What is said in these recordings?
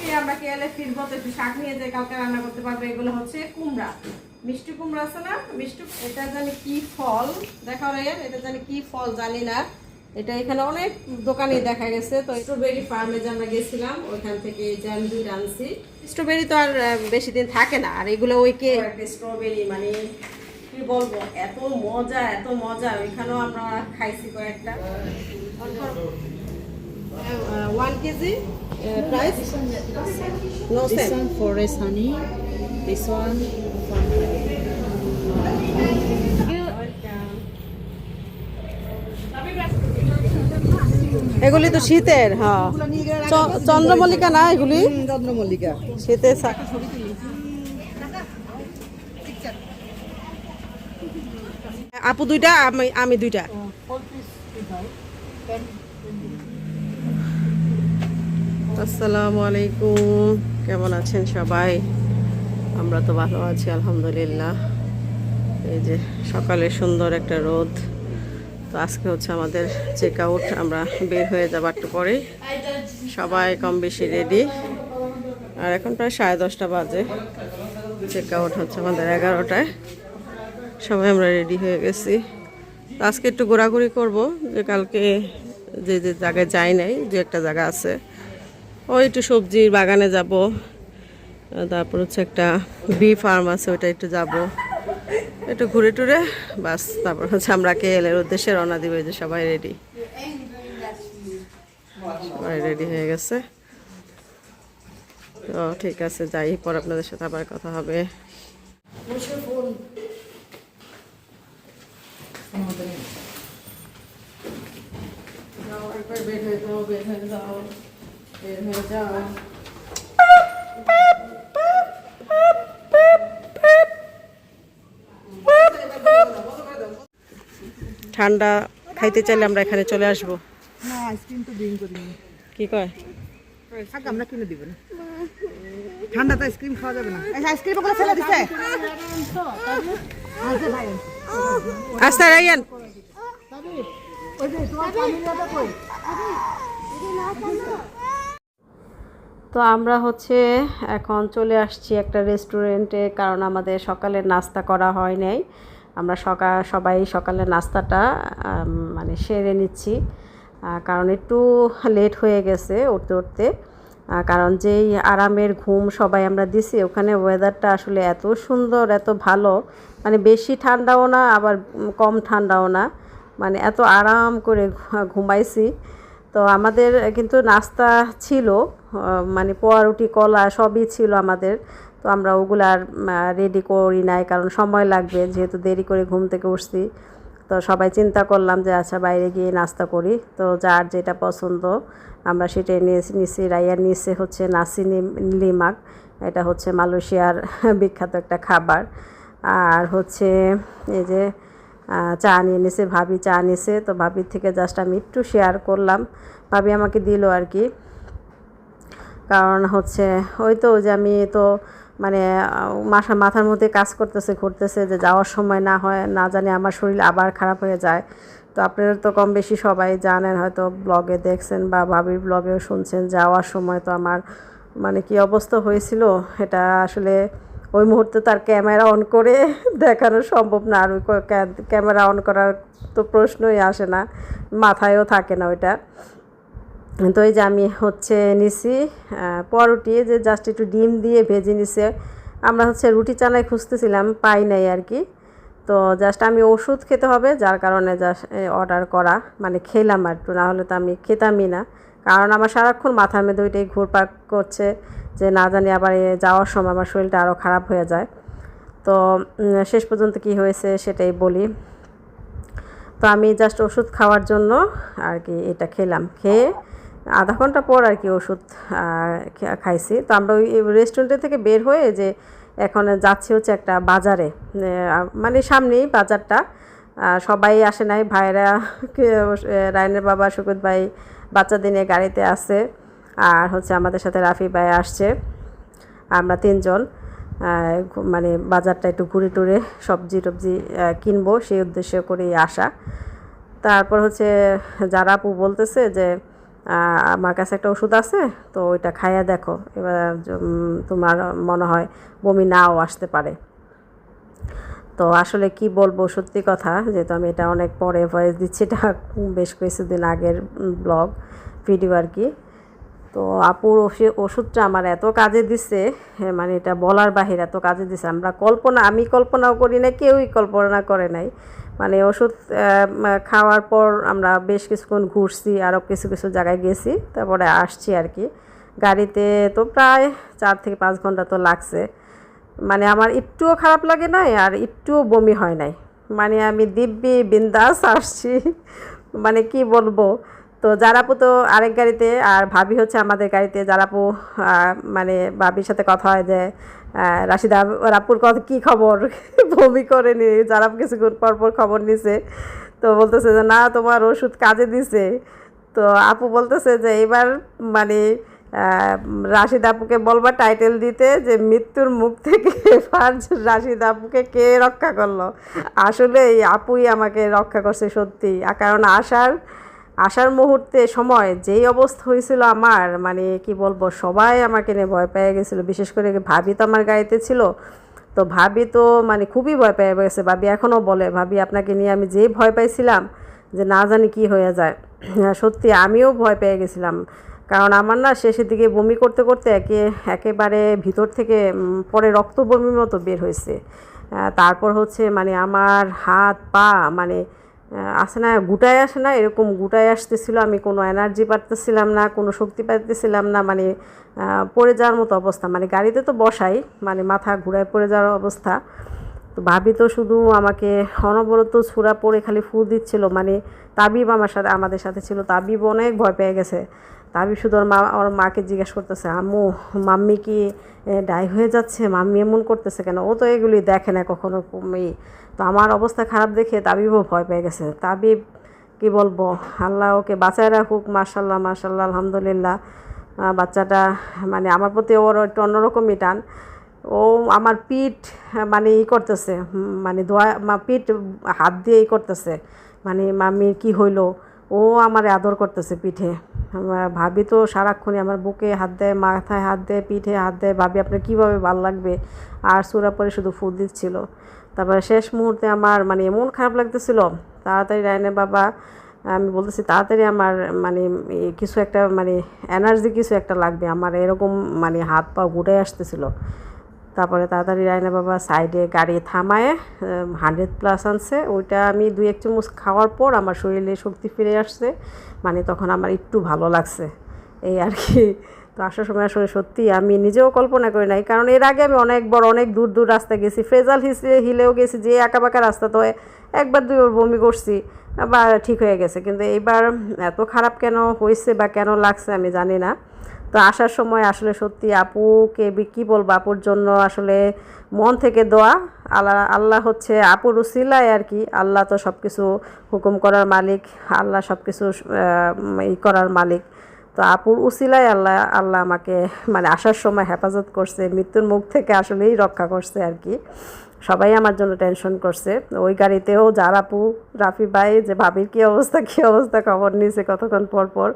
আজকে আমরা কেয়ালে ফিরবো তো একটু শাক নিয়ে যাই কালকে রান্না করতে পারব এগুলো হচ্ছে কুমড়া। মিষ্টি কুমড়া আছে না? মিষ্টি এটা জানি কি ফল? দেখা রেন এটা জানি কি ফল জানি না। এটা এখানে অনেক দোকানে দেখা গেছে তো স্ট্রবেরি ফার্মে যে আমরা গেছিলাম ওইখান থেকে জ্যাম দুইটা আনছি। স্ট্রবেরি তো আর বেশি দিন থাকে না আর এগুলো ওই কে স্ট্রবেরি মানে কি বলব এত মজা এত মজা। ওইখানেও আমরা খাইছি কয়েকটা। This one forest honey. This one এগুলি তো শীতের হ্যাঁ। চন্দ্রমল্লিকা না এগুলি? চন্দ্রমল্লিকা। শীতের আপু দুইটা আমি আমি দুইটা। আসসালামু আলাইকুম। কেমন আছেন সবাই? আমরা তো ভালো আছি, আলহামদুলিল্লাহ। এই যে সকালে সুন্দর একটা রোদ। তো আজকে হচ্ছে আমাদের চেক আউট আমরা বের হয়ে যাব একটু পরে সবাই কম বেশি রেডি আর এখন প্রায় সাড়ে দশটা বাজে। চেক আউট হচ্ছে আমাদের এগারোটায়। সবাই আমরা রেডি হয়ে গেছি। তো আজকে একটু ঘোরাঘুরি করব। যে কালকে যে যে জায়গায় যাই নাই যে একটা জায়গা আছে। ওই একটু সবজির বাগানে যাব। তারপর হচ্ছে একটা বি ফার্ম আছে, ওইটা একটু যাব। একটু ঘুরে টুরে, বাস, তারপর হচ্ছে আমরা কেএলের উদ্দেশ্যে রওনা দিব যে সবাই রেডি সবাই রেডি হয়ে গেছে। তো ঠিক আছে, যাই, পর আপনাদের সাথে আবার কথা হবে। বের হয়ে যাও, বের হয়ে যাও। বের হয়ে যাও ঠান্ডা খাইতে চাইলে আমরা এখানে চলে আসব। না আইসক্রিম তো ড্রিঙ্ক করি কি কয়? থাক আমরা কিনে দিব না। ঠান্ডা তো আইসক্রিম খাওয়া যাবে না। আইসক্রিম ওগুলো ফেলে দিছে। আচ্ছা আস্তে রাইয়ান। ওই যে তোমার কই? তো আমরা হচ্ছে এখন চলে আসছি একটা রেস্টুরেন্টে কারণ আমাদের সকালে নাস্তা করা হয় নাই। আমরা সকাল সবাই সকালে নাস্তাটা মানে সেরে নিচ্ছি। কারণ একটু লেট হয়ে গেছে উঠতে উঠতে। কারণ যেই আরামের ঘুম সবাই আমরা দিছি, ওখানে ওয়েদারটা আসলে এত সুন্দর, এত ভালো। মানে বেশি ঠান্ডাও না, আবার কম ঠান্ডাও না। মানে এত আরাম করে ঘুমাইছি। তো আমাদের কিন্তু নাস্তা ছিল মানে পোয়া রুটি কলা সবই ছিল আমাদের। তো আমরা ওগুলো আর রেডি করি নাই, কারণ সময় লাগবে, যেহেতু দেরি করে ঘুম থেকে উঠছি। তো সবাই চিন্তা করলাম যে আচ্ছা বাইরে গিয়ে নাস্তা করি। তো যার যেটা পছন্দ, আমরা সেটাই নিয়ে নিছি। রাইয়ার নিচে হচ্ছে নাসি লিমাক, এটা হচ্ছে মালয়েশিয়ার বিখ্যাত একটা খাবার। আর হচ্ছে এই যে চা নিয়ে নিছে, ভাবি চা নিছে। তো ভাবির থেকে জাস্ট আমি একটু শেয়ার করলাম। ভাবি আমাকে দিল আর কি। কারণ হচ্ছে ওই তো যে আমি তো মানে মাথা মাথার মধ্যে কাজ করতেছে, ঘুরতেছে যে যাওয়ার সময় না হয়, না জানি আমার শরীর আবার খারাপ হয়ে যায়। তো আপনারা তো কম বেশি সবাই জানেন, হয়তো ব্লগে দেখছেন বা ভাবির ব্লগেও শুনছেন, যাওয়ার সময় তো আমার মানে কি অবস্থা হয়েছিল, এটা আসলে ওই মুহূর্তে তার ক্যামেরা অন করে দেখানো সম্ভব না, আর ওই ক্যামেরা অন করার তো প্রশ্নই আসে না, মাথায়ও থাকে না ওইটা। তো এই যে আমি হচ্ছে নিছি পরোটি যে জাস্ট একটু ডিম দিয়ে ভেজে নিছে। আমরা হচ্ছে রুটি চানায় খুঁজতেছিলাম, পাই নাই আর কি। তো জাস্ট আমি ওষুধ খেতে হবে, যার কারণে জাস্ট অর্ডার করা মানে খেলাম আর একটু নাহলে তো আমি খেতামই না। কারণ আমার সারাক্ষণ মাথার মধ্যে ওইটাই ঘুরপাক করছে। যে না জানি আবার যাওয়ার সময় আমার শরীরটা আরও খারাপ হয়ে যায়। তো শেষ পর্যন্ত কি হয়েছে সেটাই বলি। তো আমি জাস্ট ওষুধ খাওয়ার জন্য আর কি এটা খেলাম। খেয়ে আধা ঘণ্টা পর আর কি ওষুধ খাইছি। তো আমরা ওই রেস্টুরেন্টের থেকে বের হয়ে যে এখন যাচ্ছি হচ্ছে একটা বাজারে। মানে সামনেই বাজারটা। সবাই আসে নাই। ভাইরা রায়নের বাবা সুকুত ভাই বাচ্চাদের নিয়ে গাড়িতে আছে। আর হচ্ছে আমাদের সাথে রাফি ভাই আসছে। আমরা তিনজন মানে বাজারটা একটু ঘুরে টুরে সবজি টবজি কিনবো সেই উদ্দেশ্য করেই আসা। তারপর হচ্ছে যারা আপু বলতেছে যে আমার কাছে একটা ওষুধ আছে, তো ওইটা খাইয়া দেখো। এবার তোমার মনে হয় বমি নাও আসতে পারে। তো আসলে কি বলব সত্যি কথা, যেহেতু আমি এটা অনেক পরে ভয়েস দিচ্ছি, এটা বেশ কিছুদিন আগের ব্লগ ভিডিও আর কি। তো আপুর ওষুধটা আমার এত কাজে দিছে হ্যাঁ, মানে এটা বলার বাহির এত কাজে দিছে। আমরা কল্পনা আমি কল্পনাও করি না কেউই কল্পনা করে নাই। মানে ওষুধ খাওয়ার পর আমরা বেশ কিছুক্ষণ ঘুরছি আরও কিছু কিছু জায়গায় গেছি তারপরে আসছি আর কি। গাড়িতে তো প্রায় চার থেকে পাঁচ ঘণ্টা তো লাগছে। মানে আমার একটুও খারাপ লাগে নাই আর একটুও বমি হয় নাই। মানে আমি দিব্যি বিন্দাস আসছি। মানে কি বলব? তো জারাপু তো আরেক গাড়িতে, আর ভাবি হচ্ছে আমাদের গাড়িতে। জারাপু মানে ভাবির সাথে কথা হয় যে রাশিদা রাপুর কথা কী খবর? বমি করেনি জারাপু কিছুক্ষণ পর পর খবর নিছে। তো বলতেছে যে, না, তোমার ওষুধ কাজে দিছে। তো আপু বলতেছে যে এবার মানে রাশিদ আপুকে বলবা টাইটেল দিতে যে, মৃত্যুর মুখ থেকে এবার রাশিদ আপুকে কে রক্ষা করল? আসলে এই আপুই আমাকে রক্ষা করছে সত্যি। কারণ আসার আসার মুহূর্তে, সময়, যেই অবস্থা হয়েছিল আমার মানে কি বলব, সবাই আমাকে নিয়ে ভয় পেয়ে গেছিল। বিশেষ করে ভাবি তো আমার গাড়িতে ছিল। তো ভাবি তো মানে খুবই ভয় পেয়ে গেছে। ভাবি এখনও বলে, ভাবি, আপনাকে নিয়ে আমি যেই ভয় পাইছিলাম যে না জানি কি হয়ে যায়। সত্যি আমিও ভয় পেয়ে গেছিলাম। কারণ আমার না শেষের দিকে বমি করতে করতে একে, একেবারে ভিতর থেকে পরে রক্ত বমির মতো বের হয়েছে। তারপর হচ্ছে মানে আমার হাত, পা মানে আসে না, গুটায় আসে না, এরকম গুটায় আসতেছিল, আমি কোনো এনার্জি পারতেছিলাম না, কোনো শক্তি পাইতেছিলাম না মানে পড়ে যাওয়ার মতো অবস্থা। মানে গাড়িতে তো বসাই মানে মাথা ঘুরায় পড়ে যাওয়ার অবস্থা। তো ভাবি তো শুধু আমাকে অনবরত ছুরা পড়ে খালি ফু দিচ্ছিল মানে তাবিব আমার সাথে, আমাদের সাথে ছিল, তাবিব অনেক ভয় পেয়ে গেছে। তাবিব শুধু ওর মা, ওর মাকে জিজ্ঞেস করতেছে, আম্মু, মাম্মি কি ডাই হয়ে যাচ্ছে? মাম্মি এমন করতেছে কেন? ও তো এগুলি দেখে না কখনো ই। তো আমার অবস্থা খারাপ দেখে তাবিবও ভয় পেয়ে গেছে। তাবিব, কি বলব? আল্লাহ ওকে বাঁচায় রাখুক মার্শাল্লাহ মার্শাল্লাহ আলহামদুলিল্লাহ। বাচ্চাটা মানে আমার প্রতি ওর একটু অন্যরকমই টান। ও আমার পিঠ মানে ই করতেছে মানে দোয়া পিঠ হাত দিয়ে ই করতেছে মানে মাম্মির কি হইল? ও আমার আদর করতেছে পিঠে। ভাবি তো সারাক্ষণই আমার বুকে হাত দেয়, মাথায় হাত দেয়, পিঠে হাত দেয়। ভাবি, আপনার কীভাবে ভালো লাগবে? আর সুরা পরে শুধু ফুল দিচ্ছিল। তারপরে শেষ মুহূর্তে আমার মানে এমন খারাপ লাগতেছিল। তাড়াতাড়ি রায়নের বাবা, আমি বলতেছি, তাড়াতাড়ি আমার মানে কিছু একটা মানে এনার্জি কিছু একটা লাগবে। আমার এরকম মানে হাত পা ঘুরে আসতেছিল। তারপরে তাড়াতাড়ি রায়না বাবা সাইডে গাড়ি থামায় হান্ড্রেড প্লাস আনছে। ওইটা আমি দুই এক চামচ খাওয়ার পর আমার শরীরে শক্তি ফিরে আসছে মানে তখন আমার একটু ভালো লাগছে। এই আর কি। তো আসার সময় আসলে সত্যি আমি নিজেও কল্পনা করি নাই, কারণ এর আগে আমি অনেক বড়, অনেক দূর দূর রাস্তা গেছি। ফ্রেজাল হিসে, হিলেও গেছি, যে আঁকা বাঁকা রাস্তা তো একবার দুইবার বমি করছি, বা ঠিক হয়ে গেছে। কিন্তু এইবার এত খারাপ কেন হয়েছে বা কেন লাগছে আমি জানি না। তো আসার সময় আসলে সত্যি আপুকে কি বলব, আপুর জন্য আসলে মন থেকে দোয়া। আল্লাহ আল্লাহ হচ্ছে আপুর উসিলায় আর কি। আল্লাহ তো সব কিছু হুকুম করার মালিক, আল্লাহ সব কিছু ই করার মালিক। তো আপুর উসিলায় আল্লাহ আল্লাহ আমাকে মানে আসার সময় হেফাজত করছে, মৃত্যুর মুখ থেকে আসলেই রক্ষা করছে আর কি। সবাই আমার জন্য টেনশন করছে। ওই গাড়িতেও যার আপু, রাফি ভাই, যে ভাবির কী অবস্থা কী অবস্থা খবর নিয়েছে কতক্ষণ পর পর।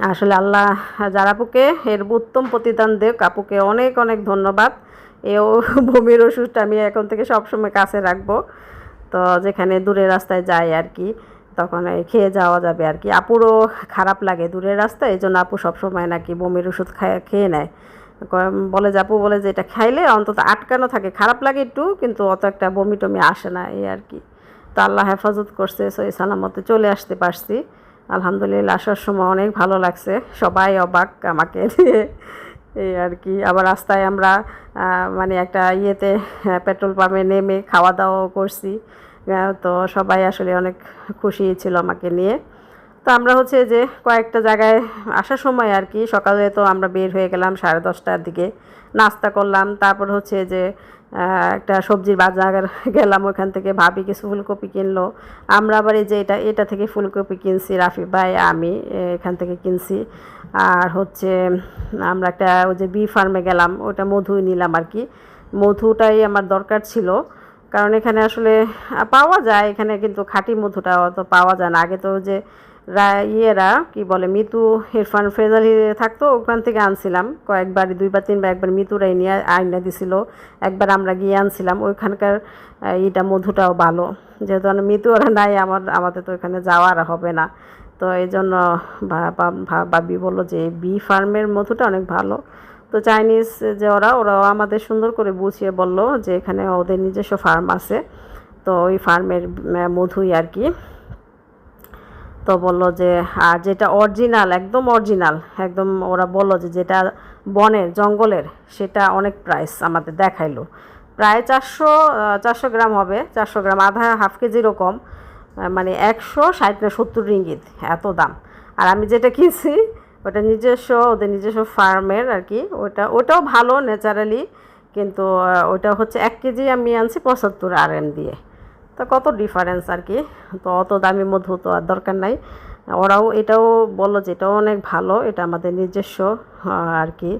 আসলে আল্লাহ জারাপুকে এর উত্তম প্রতিদান দেখ আপুকে অনেক অনেক ধন্যবাদ। এও বমির ওষুধটা আমি এখন থেকে সবসময় কাছে রাখব। তো যেখানে দূরের রাস্তায় যাই আর কি, তখন খেয়ে যাওয়া যাবে আর কি। আপুরও খারাপ লাগে দূরের রাস্তায়, এই জন্য আপু সবসময় নাকি বমির ওষুধ খায়, খেয়ে নেয়। বলে যে আপু বলে যে এটা খাইলে অন্তত আটকানো থাকে। খারাপ লাগে একটু, কিন্তু অত একটা বমি টমি আসে না, এই আর কি। তো আল্লাহ হেফাজত করছে সই সালামতে চলে আসতে পারছি। আলহামদুলিল্লাহ, আসার সময় অনেক ভালো লাগছে। সবাই অবাক আমাকে দিয়ে। এই আর কি, আবার রাস্তায় আমরা মানে একটা ইয়েতে পেট্রোল পাম্পে নেমে খাওয়া দাওয়াও করছি তো সবাই আসলে অনেক খুশি ছিল আমাকে নিয়ে। তো আমরা হচ্ছে যে কয়েকটা জায়গায় আসার সময় আর কি, সকালে তো আমরা বের হয়ে গেলাম সাড়ে দশটার দিকে। নাস্তা করলাম, তারপর হচ্ছে যে একটা সবজির বাজার গেলাম, ওখান থেকে ভাবি কিছু ফুলকপি কিনলো। আমরা আবার এই যে এটা এটা থেকে ফুলকপি কিনছি, রাফি ভাই, আমি এখান থেকে কিনছি। আর হচ্ছে, আমরা একটা ওই যে বি ফার্মে গেলাম, ওটা মধু নিলাম আর কি। মধুটাই আমার দরকার ছিল, কারণ এখানে আসলে পাওয়া যায়, এখানে কিন্তু খাঁটি মধুটা অত পাওয়া যায় না। আগে তো যে ইয়েরা কি বলে, মিতু, ইরফান, ফেজালি থাকতো, ওখান থেকে আনছিলাম। কয়েকবার, দুইবার, তিনবার, একবার মিতুরাই নিয়ে আইনা দিছিল। একবার আমরা গিয়ে আনছিলাম, ওইখানকার ইটা মধুটাও ভালো। যেহেতু মিতু ওরা নাই, আমার, আমাদের তো ওখানে যাওয়া আর হবে না। তো এই জন্য ভাবি বলল যে বি ফার্মের মধুটা অনেক ভালো। তো চাইনিজ যে ওরা, ওরাও আমাদের সুন্দর করে বুঝিয়ে বলল যে, এখানে ওদের নিজস্ব ফার্ম আছে। তো ওই ফার্মের মধুই আর কি। তো বলল যে, আর যেটা অরিজিনাল একদম অরিজিনাল একদম ওরা বলল যে, যেটা বনের, জঙ্গলের, সেটা অনেক প্রাইস আমাদের দেখাইলো। প্রায় চারশো চারশো গ্রাম হবে, চারশো গ্রাম, আধা হাফ কেজিরও কম মানে একশো ষাট না সত্তর রিঙ্গিত, এত দাম। আর আমি যেটা কিনছি, ওটা নিজস্ব, ওদের নিজস্ব ফার্মের আর কি, ওটা, ওটাও ভালো ন্যাচারালি কিন্তু ওটা হচ্ছে এক কেজি আমি আনছি পঁচাত্তর আর এম দিয়ে। তো কত ডিফারেন্স আর কি? তো অত দামি মধু তো আর দরকার নাই। ওরাও এটাও বলল যে এটাও অনেক ভালো, এটা আমাদের নিজস্ব আর কি।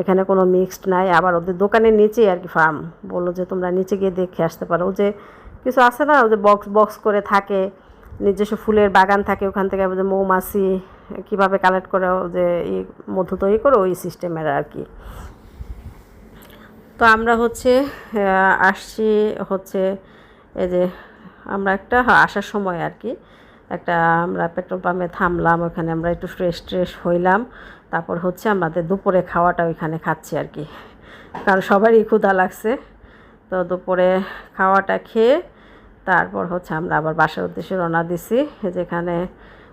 এখানে কোনো মিক্সড নাই। আবার ওদের দোকানের নিচেই আর কি ফার্ম বলল যে তোমরা নিচে গিয়ে দেখে আসতে পারো। যে কিছু আছে না? যে বক্স বক্স করে থাকে। নিজস্ব ফুলের বাগান থাকে ওখান থেকে। যে মৌমাছি, কীভাবে কালেক্ট করে যে ই মধু তৈরি করে, ওই সিস্টেমের আর কি। তো আমরা হচ্ছে আসছি হচ্ছে এই যে আমরা একটা আসার সময় আর কি, একটা আমরা পেট্রোল পাম্পে থামলাম, ওখানে আমরা একটু ফ্রেশ ট্রেশ হইলাম, তারপর হচ্ছে আমাদের দুপুরে খাওয়াটা ওইখানে খাচ্ছি আর কি। কারণ সবারই ক্ষুধা লাগছে, তো দুপুরে খাওয়াটা খেয়ে তারপর হচ্ছে আমরা আবার বাসার উদ্দেশ্যে রওনা দিছি, যেখানে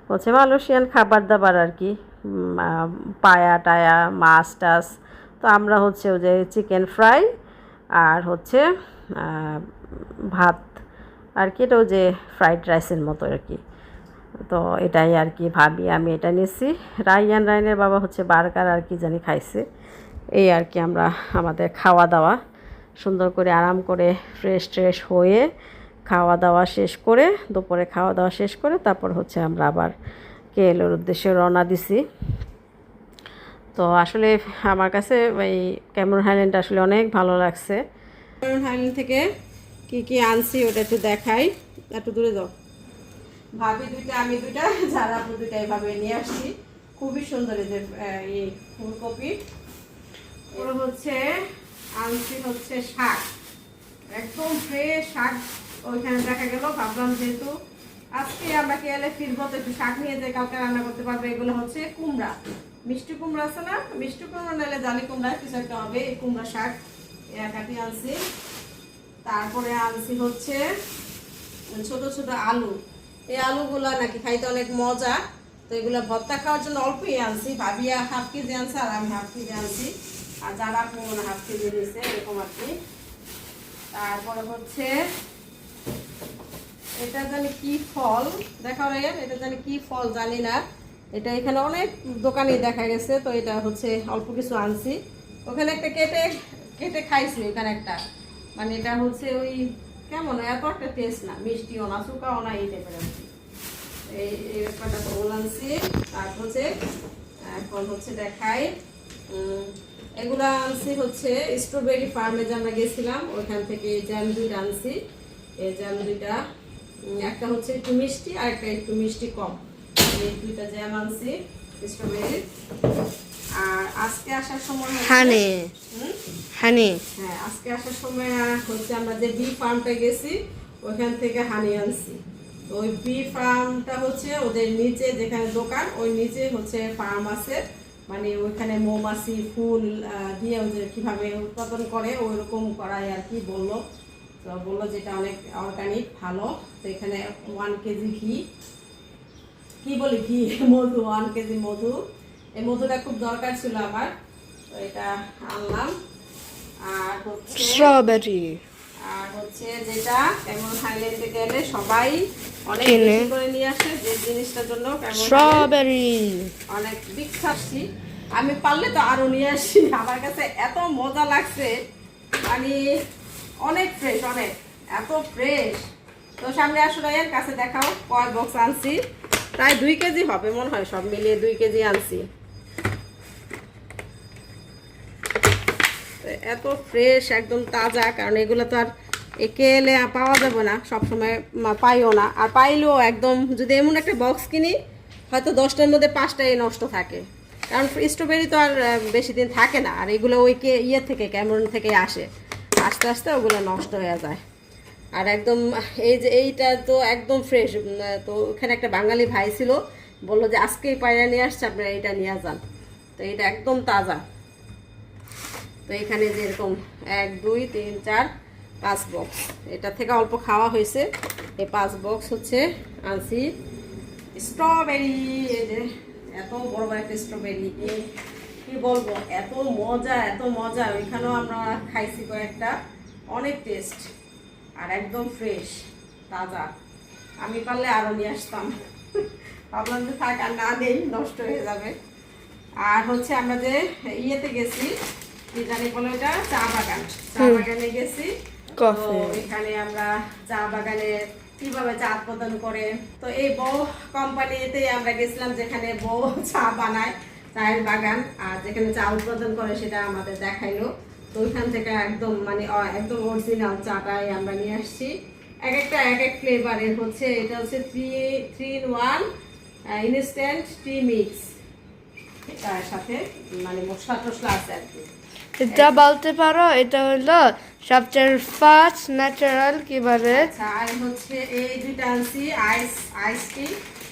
হচ্ছে মালয়েশিয়ান খাবার দাবার আর কি পায়া টায়া, মাছ টাছ, তো আমরা হচ্ছে ওই যে চিকেন ফ্রাই আর হচ্ছে ভাত আর কি এটাও যে ফ্রাইড রাইসের মতো আর কি। তো এটাই আর কি ভাবি, আমি এটা নিয়েছি। রাইয়ান রাইনের বাবা হচ্ছে বার্গার আর কি জানি খাইছে। এই আর কি আমরা, আমাদের খাওয়া দাওয়া সুন্দর করে আরাম করে ফ্রেশ ট্রেশ হয়ে খাওয়া দাওয়া শেষ করে, দুপুরে খাওয়া দাওয়া শেষ করে, তারপর হচ্ছে আমরা আবার কেএলের উদ্দেশ্যে রওনা দিছি। তো আসলে আমার কাছে এই ক্যামেরন হাইল্যান্ড আসলে অনেক ভালো লাগছে। ক্যামেরন হাইল্যান্ড থেকে কি কি আনছি ওটা একটু দেখাই। একটু দূরে যাও। ভাবি দুইটা, আমি দুইটা, যারা আপু দুইটা এইভাবে নিয়ে আসছি। খুবই সুন্দর এই যে এই ফুলকপি। ওরা হচ্ছে, আনছি হচ্ছে শাক। একদম ফ্রেশ শাক। ওইখানে দেখা গেল, ভাবলাম যেহেতু আজকে আমরা কেয়ালে ফিরবো তো একটু শাক নিয়ে যাই কালকে রান্না করতে পারব, এগুলো হচ্ছে কুমড়া। মিষ্টি কুমড়া আছে না? মিষ্টি কুমড়া নাহলে জালি কুমড়া কিছু একটা হবে, এই কুমড়া শাক। এ কাটি আনছি। তারপরে আনছি হচ্ছে ছোট ছোট আলু। এই আলুগুলা নাকি খাইতে অনেক মজা। তো এগুলো ভর্তা খাওয়ার জন্য অল্পই আনছি। ভাবিয়া হাফ কেজি আনছে আর আমি হাফ কেজি আনছি। আর যারা কোন হাফ কেজি নিয়েছে এরকম আর কি। তারপরে হচ্ছে এটা জানি কি ফল? দেখা রাইয়ান এটা জানি কি ফল জানি না। এটা এখানে অনেক দোকানে দেখা গেছে, তো এটা হচ্ছে অল্প কিছু আনছি। ওখানে একটা কেটে কেটে খাইছি, ওখানে একটা। মানে এটা হচ্ছে ওই কেমন এত একটা টেস্ট না। মিষ্টিও না, শুকাও না, এই টাইপের আর কি। এই এই ব্যাপারটা তো আনছি আর হচ্ছে, এখন হচ্ছে দেখাই এগুলা আনছি হচ্ছে স্ট্রবেরি ফার্মে যে আমরা গেছিলাম, ওইখান থেকে জ্যাম দুইটা আনছি। এই জ্যাম দুইটা একটা হচ্ছে একটু মিষ্টি, আর একটা একটু মিষ্টি কম। এই দুইটা জ্যাম আনছি স্ট্রবেরি আর আজকে আসার সময় হানি। হ্যাঁ আজকে আসার সময় হচ্ছে আমরা যে বি ফার্মটা গেছি ওইখান থেকে হানি আনছি। ওই বি ফার্মটা হচ্ছে ওদের নিচে যেখানে দোকান ওই নিচে হচ্ছে ফার্ম আছে। মানে ওইখানে মৌমাছি ফুল দিয়ে যে কীভাবে উৎপাদন করে ওই রকম করাই আর কি বলল। তো বলল যেটা অনেক অর্গানিক ভালো। তো এখানে ওয়ান কেজি ঘি। কি বলি ঘি? মধু ওয়ান কেজি মধু। এই মধুটা খুব দরকার ছিল আমার। তো এটা আনলাম। আর হচ্ছে স্ট্রবেরি আর হচ্ছে যেটা কেমন থাইল্যান্ডে গেলে সবাই অনেক কিনে। বেশি করে নিয়ে আসে যে জিনিসটার জন্য কেমন স্ট্রবেরি অনেক বিখ্যাসি আমি পারলে তো আরও নিয়ে আসি। আমার কাছে এত মজা লাগছে। মানে অনেক ফ্রেশ অনেক। এত ফ্রেশ তো সামনে আসো এর কাছে দেখাও। কয় বক্স আনছি? প্রায় দুই কেজি হবে মনে হয় সব মিলিয়ে দুই কেজি আনছি তো এত ফ্রেশ একদম তাজা, কারণ এগুলো তো আর একে এলে পাওয়া যাবে না, সবসময় পাইও না। আর পাইলেও একদম যদি এমন একটা বক্স কিনি, হয়তো দশটার মধ্যে পাঁচটাই নষ্ট থাকে। কারণ স্ট্রবেরি তো আর বেশি দিন থাকে না, আর এগুলো ওই কে ইয়ে থেকে ক্যামেরন থেকে আসে। আস্তে আস্তে ওগুলো নষ্ট হয়ে যায়। আর একদম, এই যে এইটা তো একদম ফ্রেশ তো ওখানে একটা বাঙালি ভাই ছিল, বলল যে আজকেই পায়রা নিয়ে আসছে, আপনারা এইটা নিয়ে যান। তো এটা একদম তাজা। তো এখানে যেরকম এক, দুই, তিন, চার, পাঁচ বক্স এটা থেকে অল্প খাওয়া হয়েছে। এই পাঁচ বক্স হচ্ছে আনছি স্ট্রবেরি এই যে এত বড় বড় একটা স্ট্রবেরি কি বলব, এত মজা এত মজা। ওইখানেও আমরা খাইছি কয়েকটা। অনেক টেস্ট আর একদম ফ্রেশ তাজা। আমি পারলে আরও নিয়ে আসতাম। ভাবলাম যে থাক, আর না নেই, নষ্ট হয়ে যাবে। আর হচ্ছে আমরা যে ইয়েতে গেছি কি জানি বলে ওটা চা বাগান। চা বাগানে গেছি। তো এখানে আমরা চা বাগানে কীভাবে চা উৎপাদন করে তো এই বউ কোম্পানিতে আমরা গেছিলাম যেখানে বউ চা বানায় চায়ের বাগান আর যেখানে চা উৎপাদন করে সেটা আমাদের দেখাইলো। তো ওইখান থেকে একদম মানে একদম অরিজিনাল চাটাই আমরা নিয়ে আসছি। এক একটা এক এক ফ্লেভারের হচ্ছে এটা হচ্ছে three three in one instant tea mix তার সাথে মানে মশলা টসলা আছে আর কি। এটা বলতে পারো, এটা হলো সবচেয়ে ফার্স্ট ন্যাচারাল কি বলে আর হচ্ছে এই দুইটা আনছি আইস আইস টি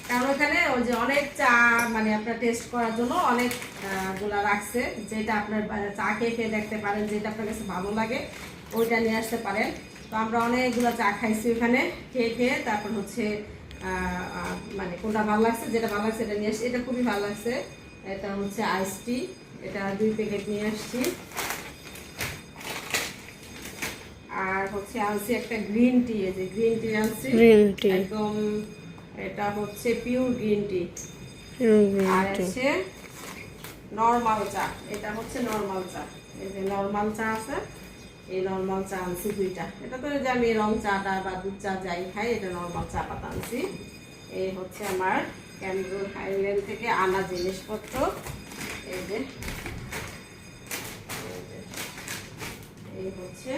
কারণ ওখানে ওই যে অনেক চা মানে আপনার টেস্ট করার জন্য অনেকগুলা রাখছে, যেটা আপনার চা খেয়ে খেয়ে দেখতে পারেন, যেটা আপনার কাছে ভালো লাগে, ওইটা নিয়ে আসতে পারেন। তো আমরা অনেকগুলো চা খাইছি ওখানে, খেয়ে খেয়ে, তারপর হচ্ছে মানে কোনটা ভালো লাগছে, যেটা ভালো লাগছে, এটা নিয়ে আসছি এটা খুবই ভালো লাগছে, এটা হচ্ছে আইস টি এটা দুই প্যাকেট নিয়ে আসছি। আর হচ্ছে আনছি একটা গ্রিন টি এই যে গ্রিন টি আনছি। Green tea. একদম এটা হচ্ছে পিওর গ্রিন টি আর নর্মাল চা এটা হচ্ছে নর্মাল চা। এই যে নর্মাল চা আছে এই নর্মাল চা আনছি দুইটা। এটা তো যে আমি রং চাটা বা দুধ চা যাই খাই এটা নর্মাল চা পাতা আনছি। এই হচ্ছে আমার ক্যামরুন হাইল্যান্ড থেকে আনা জিনিসপত্র। এই যে, এই হচ্ছে